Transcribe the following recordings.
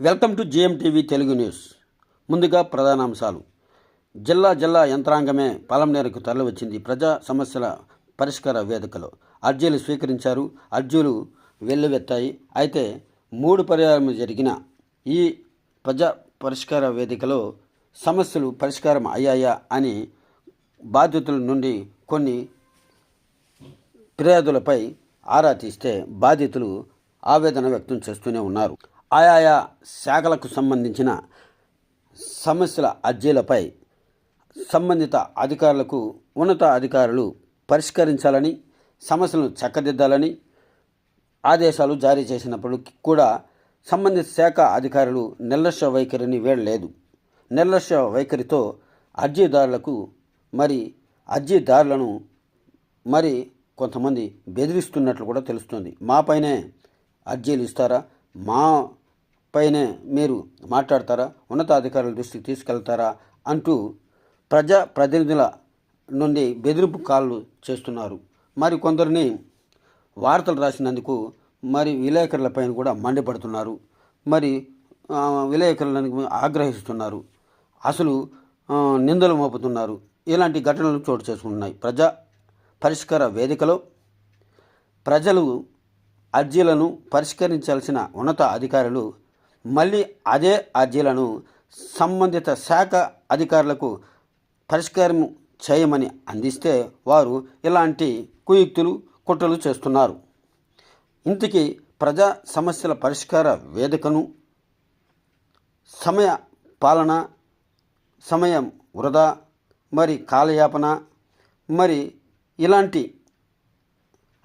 Welcome to TV Telugu news. ముందుగా ప్రధానాంశాలు. జిల్లా జిల్లా యంత్రాంగమే పలంనేరకు తరలివచ్చింది. ప్రజా సమస్యల పరిష్కార వేదికలో అర్జీలు స్వీకరించారు. అర్జీలు వెల్లువెత్తాయి. అయితే మూడు పర్యాయం జరిగిన ఈ ప్రజా పరిష్కార వేదికలో సమస్యలు పరిష్కారం అయ్యాయా అని బాధితుల నుండి కొన్ని ఫిర్యాదులపై ఆరా తీస్తే బాధితులు ఆవేదన వ్యక్తం చేస్తూనే ఉన్నారు. ఆయా శాఖలకు సంబంధించిన సమస్యల అర్జీలపై సంబంధిత అధికారులకు ఉన్నత అధికారులు పరిష్కరించాలని సమస్యలను చక్కదిద్దాలని ఆదేశాలు జారీ చేసినప్పుడు కూడా సంబంధిత శాఖ అధికారులు నిర్లక్ష్య వైఖరిని వీడలేదు. నిర్లక్ష్య వైఖరితో అర్జీదారులకు మరి అర్జీదారులను మరి కొంతమంది బెదిరిస్తున్నట్లు కూడా తెలుస్తుంది. మాపైనే అర్జీలు ఇస్తారా? మా పైనే మీరు మాట్లాడతారా? ఉన్నతాధికారుల దృష్టికి తీసుకెళ్తారా? అంటూ ప్రజా ప్రతినిధుల నుండి బెదిరింపు కాళ్ళు చేస్తున్నారు. మరి కొందరిని వార్తలు రాసినందుకు మరి విలేకరులపైన కూడా మండిపడుతున్నారు. మరి విలేకరులను ఆగ్రహిస్తున్నారు. అసలు నిందలు మోపుతున్నారు. ఇలాంటి ఘటనలు చోటు చేసుకుంటున్నాయి. ప్రజా పరిష్కార వేదికలో ప్రజలు అర్జీలను పరిష్కరించాల్సిన ఉన్నత అధికారులు మళ్ళీ అదే అర్జీలను సంబంధిత శాఖ అధికారులకు పరిష్కారం చేయమని అందిస్తే వారు ఇలాంటి కుయుక్తులు కుట్రలు చేస్తున్నారు. ఇంతకీ ప్రజా సమస్యల పరిష్కార వేదికను సమయ పాలన సమయం వృధా మరి కాలయాపన మరి ఇలాంటి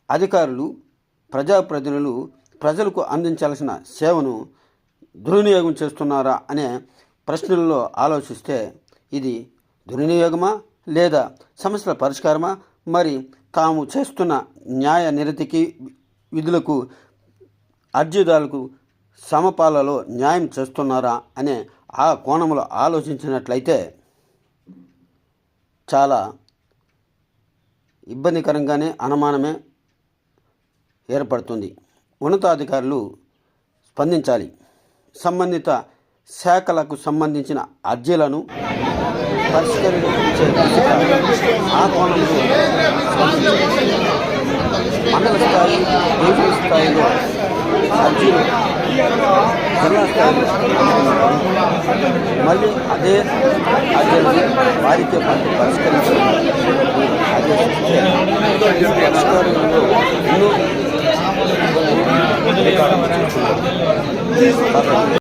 అధికారులు ప్రజాప్రతినిధులు ప్రజలకు అందించాల్సిన సేవను దుర్వినియోగం చేస్తున్నారా అనే ప్రశ్నల్లో ఆలోచిస్తే ఇది దుర్వినియోగమా లేదా సమస్యల పరిష్కారమా? మరి తాము చేస్తున్న న్యాయ నిరతికి విధులకు అర్జీదారులకు సమపాలలో న్యాయం చేస్తున్నారా అనే ఆ కోణంలో ఆలోచించినట్లయితే చాలా ఇబ్బందికరంగానే అనుమానమే ఏర్పడుతుంది. ఉన్నతాధికారులు స్పందించాలి. సంబంధిత శాఖలకు సంబంధించిన అర్జీలను పరిష్కరించే ఆ కోణంలో మండల స్థాయి డివిజన్ స్థాయిలో అర్జీలు జిల్లా స్థాయిలో మళ్ళీ అదే అర్జీలను వారితో పాటు పరిష్కరించాలని ఆదేశిస్తే すいません。